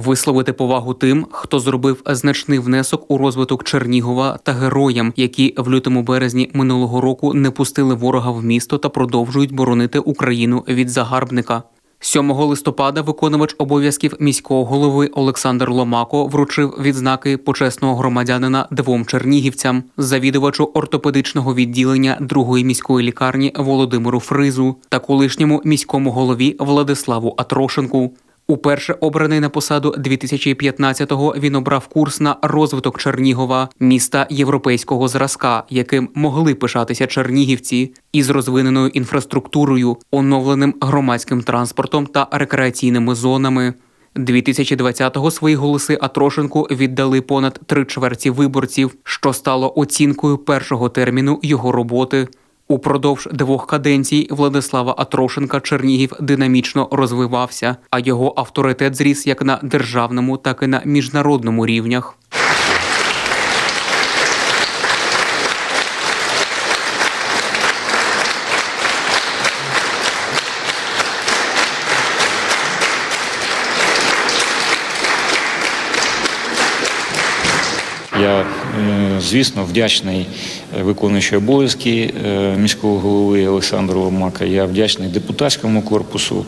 висловити повагу тим, хто зробив значний внесок у розвиток Чернігова та героям, які в лютому березні минулого року не пустили ворога в місто та продовжують боронити Україну від загарбника. 7 листопада виконувач обов'язків міського голови Олександр Ломако вручив відзнаки почесного громадянина двом чернігівцям, завідувачу ортопедичного відділення другої міської лікарні Володимиру Фризу та колишньому міському голові Владиславу Атрошенку. Уперше обраний на посаду 2015-го він обрав курс на розвиток Чернігова, міста європейського зразка, яким могли пишатися чернігівці, із розвиненою інфраструктурою, оновленим громадським транспортом та рекреаційними зонами. 2020-го свої голоси Атрошенку віддали понад три чверті виборців, що стало оцінкою першого терміну його роботи. Упродовж двох каденцій Владислава Атрошенка Чернігів динамічно розвивався, а його авторитет зріс як на державному, так і на міжнародному рівнях. Я, е, звісно, вдячний е, виконуючій обов'язки е, міського голови Олександру Ломака. Я вдячний депутатському корпусу.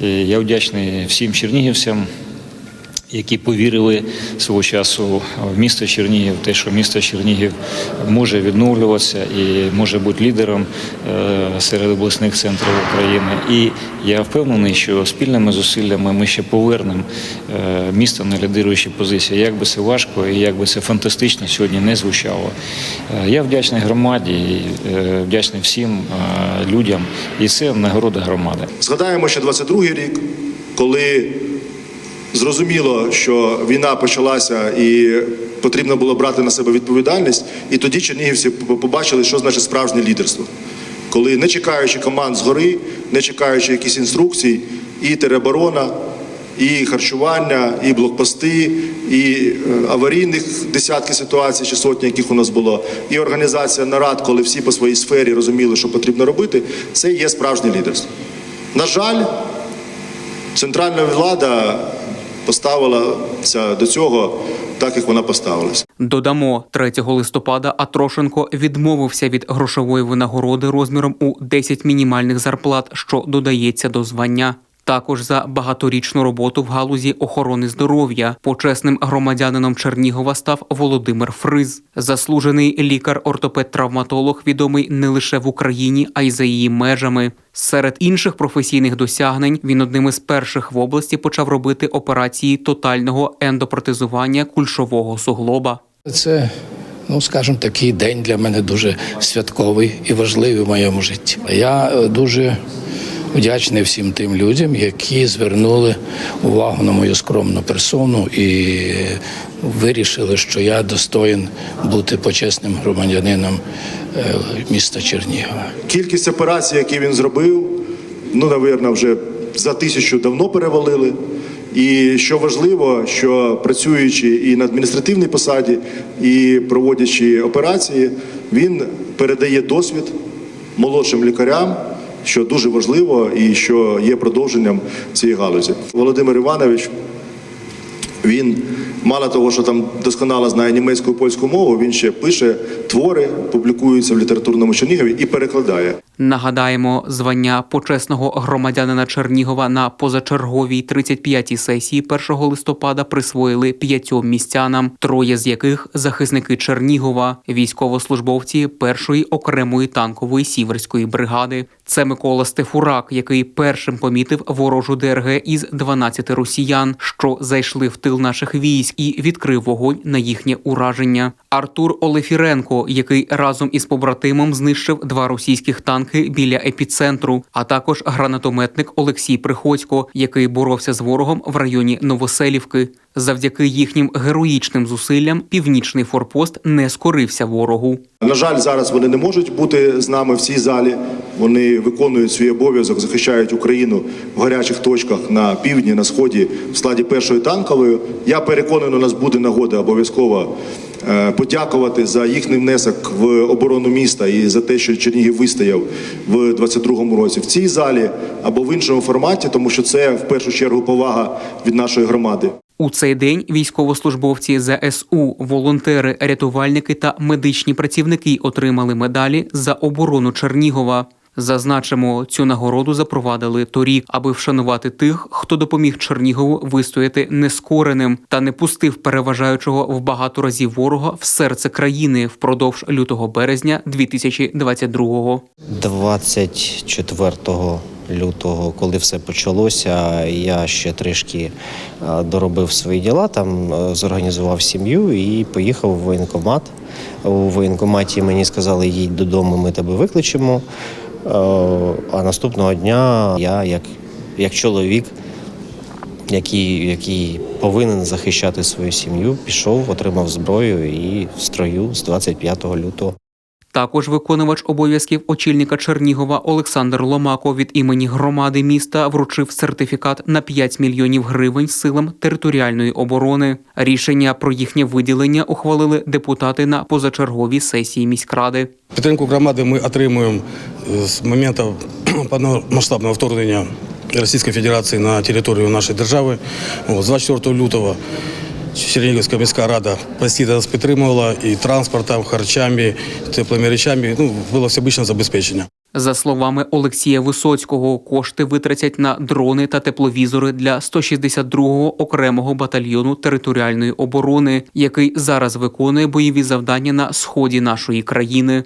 Я вдячний всім чернігівцям, які повірили свого часу в місто Чернігів, те, що місто Чернігів може відновлюватися і може бути лідером е, серед обласних центрів України. І я впевнений, що спільними зусиллями ми ще повернемо е, місто на лідируючі позиції. Як би це важко і як би це фантастично сьогодні не звучало. Е, Я вдячний громаді, і, вдячний всім людям, і це нагорода громади. Згадаємо ще 22-й рік, коли зрозуміло, що війна почалася і потрібно було брати на себе відповідальність. І тоді чернігівці побачили, що значить справжнє лідерство. Коли не чекаючи команд згори, не чекаючи якісь інструкцій, і тероборона, і харчування, і блокпости, і е, аварійних десятки ситуацій чи сотні, яких у нас було, і організація нарад, коли всі по своїй сфері розуміли, що потрібно робити, це є справжнє лідерство. На жаль, центральна влада поставилася до цього так, як вона поставилася. Додамо 3 листопада Атрошенко відмовився від грошової винагороди розміром у 10 мінімальних зарплат, що додається до звання. Також за багаторічну роботу в галузі охорони здоров'я почесним громадянином Чернігова став Володимир Фриз, заслужений лікар-ортопед-травматолог, відомий не лише в Україні, а й за її межами. Серед інших професійних досягнень він одним із перших в області почав робити операції тотального ендопротезування кульшового суглоба. Це, ну скажімо, такий день для мене дуже святковий і важливий в моєму житті. Я е, дуже вдячний всім тим людям, які звернули увагу на мою скромну персону і вирішили, що я достоїн бути почесним громадянином е, міста Чернігова. Кількість операцій, які він зробив, ну, напевно, вже за тисячу давно перевалили. І що важливо, що працюючи і на адміністративній посаді, і проводячи операції, він передає досвід молодшим лікарям, що дуже важливо і що є продовженням цієї галузі. Володимир Іванович він мало того, що там досконало знає німецьку і польську мову, він ще пише твори, публікуються в літературному Чернігові і перекладає. Нагадаємо, звання почесного громадянина Чернігова на позачерговій 35-й сесії 1 листопада присвоїли п'ятьом містянам, троє з яких захисники Чернігова, військовослужбовці першої окремої танкової сіверської бригади. Це Микола Стефурак, який першим помітив ворожу ДРГ із 12 росіян, що зайшли в тил наших військ, і відкрив вогонь на їхнє ураження. Артур Олефіренко, який разом із побратимом знищив два російських танки біля епіцентру, а також гранатометник Олексій Приходько, який боровся з ворогом в районі Новоселівки. Завдяки їхнім героїчним зусиллям північний форпост не скорився ворогу. На жаль, зараз вони не можуть бути з нами в цій залі. Вони виконують свій обов'язок, захищають Україну в гарячих точках на півдні, на сході в складі першої танкової. Я переконаний, у нас буде нагода обов'язково е, подякувати за їхній внесок в оборону міста і за те, що Чернігів вистояв в 22-му році в цій залі або в іншому форматі, тому що це в першу чергу повага від нашої громади. У цей день військовослужбовці ЗСУ, волонтери, рятувальники та медичні працівники отримали медалі за оборону Чернігова. Зазначимо, цю нагороду запровадили торік, аби вшанувати тих, хто допоміг Чернігову вистояти нескореним та не пустив переважаючого в багато разів ворога в серце країни впродовж лютого березня 2022-го. 24 лютого, коли все почалося, я ще трішки е, доробив свої діла, там е, зорганізував сім'ю і поїхав в воєнкомат. У воєнкоматі мені сказали, їдь додому, ми тебе викличемо. Е, А наступного дня я, як, як чоловік, який, який повинен захищати свою сім'ю, пішов, отримав зброю і в строю з 25 лютого. Також виконувач обов'язків очільника Чернігова Олександр Ломако від імені громади міста вручив сертифікат на 5 мільйонів гривень силам територіальної оборони. Рішення про їхнє виділення ухвалили депутати на позачерговій сесії міськради. Підтримку громади ми отримуємо з моменту повномасштабного вторгнення Російської Федерації на територію нашої держави. З 24 лютого Чернігівська міська рада постійно нас підтримувала і транспортом, харчами, теплими речами. Ну, було всебічне забезпечення. За словами Олексія Висоцького, кошти витратять на дрони та тепловізори для 162-го окремого батальйону територіальної оборони, який зараз виконує бойові завдання на сході нашої країни.